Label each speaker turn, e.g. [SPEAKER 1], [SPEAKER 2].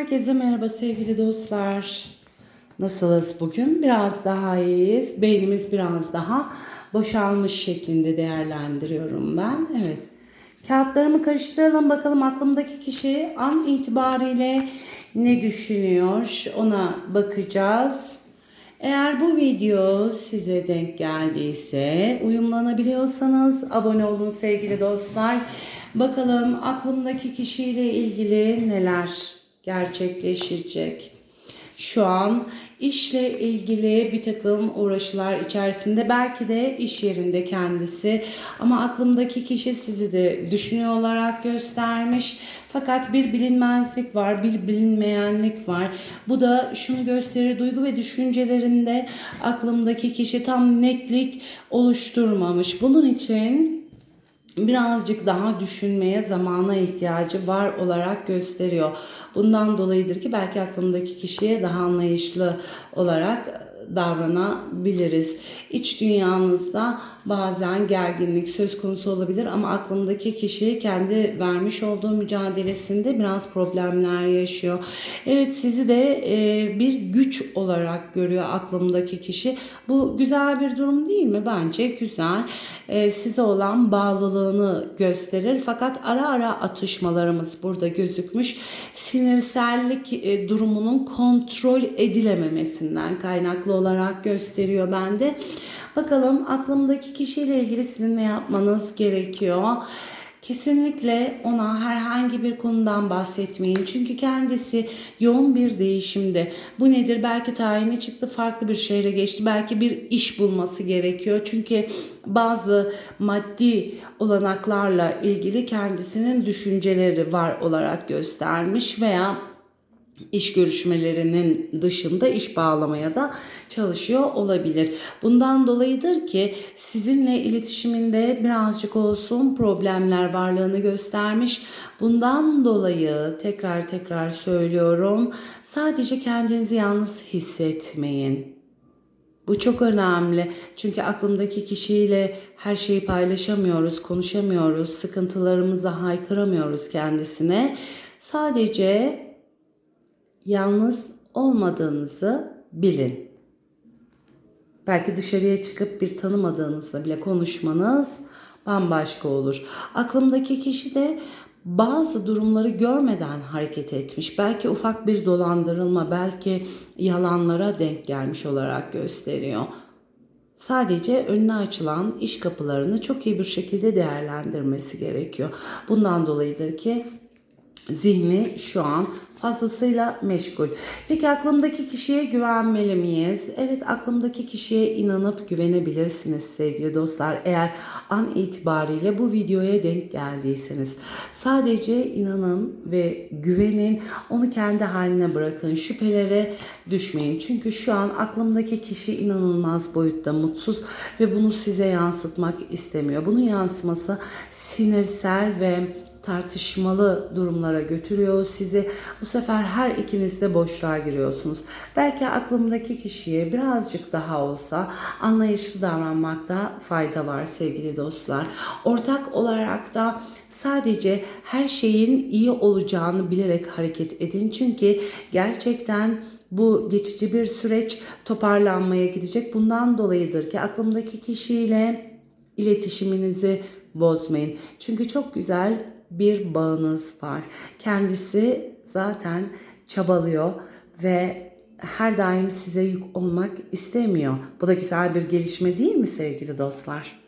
[SPEAKER 1] Herkese merhaba sevgili dostlar. Nasılız bugün? Biraz daha iyiyiz. Beynimiz biraz daha boşalmış şeklinde değerlendiriyorum ben. Evet. Kağıtlarımı karıştıralım bakalım aklımdaki kişi an itibariyle ne düşünüyor ona bakacağız. Eğer bu video size denk geldiyse, uyumlanabiliyorsanız abone olun sevgili dostlar. Bakalım aklımdaki kişiyle ilgili neler gerçekleşecek. Şu an işle ilgili bir takım uğraşılar içerisinde belki de iş yerinde kendisi ama aklımdaki kişi sizi de düşünüyor olarak göstermiş. Fakat bir bilinmezlik var, bir bilinmeyenlik var. Bu da şunu gösterir duygu ve düşüncelerinde aklımdaki kişi tam netlik oluşturmamış. Bunun için birazcık daha düşünmeye zamana ihtiyacı var olarak gösteriyor. Bundan dolayıdır ki belki aklımdaki kişiye daha anlayışlı olarak davranabiliriz. İç dünyanızda bazen gerginlik söz konusu olabilir ama aklımdaki kişi kendi vermiş olduğu mücadelesinde biraz problemler yaşıyor. Evet sizi de e, bir güç olarak görüyor aklımdaki kişi. Bu güzel bir durum değil mi? Bence güzel. E, size olan bağlılığını gösterir. Fakat ara ara atışmalarımız burada gözükmüş. Sinirsellik e, durumunun kontrol edilememesinden kaynaklı olarak gösteriyor bende. Bakalım aklımdaki kişiyle ilgili sizin ne yapmanız gerekiyor? Kesinlikle ona herhangi bir konudan bahsetmeyin. Çünkü kendisi yoğun bir değişimde. Bu nedir? Belki tayini çıktı, farklı bir şehre geçti. Belki bir iş bulması gerekiyor. Çünkü bazı maddi olanaklarla ilgili kendisinin düşünceleri var olarak göstermiş veya iş görüşmelerinin dışında iş bağlamaya da çalışıyor olabilir. Bundan dolayıdır ki sizinle iletişiminde birazcık olsun problemler varlığını göstermiş. Bundan dolayı tekrar tekrar söylüyorum. Sadece kendinizi yalnız hissetmeyin. Bu çok önemli. Çünkü aklımdaki kişiyle her şeyi paylaşamıyoruz, konuşamıyoruz, sıkıntılarımızı haykıramıyoruz kendisine. Sadece yalnız olmadığınızı bilin. Belki dışarıya çıkıp bir tanımadığınızla bile konuşmanız bambaşka olur. Aklımdaki kişi de bazı durumları görmeden hareket etmiş. Belki ufak bir dolandırılma, belki yalanlara denk gelmiş olarak gösteriyor. Sadece önüne açılan iş kapılarını çok iyi bir şekilde değerlendirmesi gerekiyor. Bundan dolayıdır ki zihni şu an fazlasıyla meşgul. Peki aklımdaki kişiye güvenmeli miyiz? Evet aklımdaki kişiye inanıp güvenebilirsiniz sevgili dostlar. Eğer an itibariyle bu videoya denk geldiyseniz. Sadece inanın ve güvenin. Onu kendi haline bırakın. Şüphelere düşmeyin. Çünkü şu an aklımdaki kişi inanılmaz boyutta mutsuz ve bunu size yansıtmak istemiyor. Bunun yansıması sinirsel ve tartışmalı durumlara götürüyor sizi. Bu sefer her ikiniz de boşluğa giriyorsunuz. Belki aklımdaki kişiye birazcık daha olsa anlayışlı davranmakta fayda var sevgili dostlar. Ortak olarak da sadece her şeyin iyi olacağını bilerek hareket edin. Çünkü gerçekten bu geçici bir süreç toparlanmaya gidecek. Bundan dolayıdır ki aklımdaki kişiyle iletişiminizi bozmayın. Çünkü çok güzel bir bağınız var. Kendisi zaten çabalıyor ve her daim size yük olmak istemiyor. Bu da güzel bir gelişme değil mi sevgili dostlar?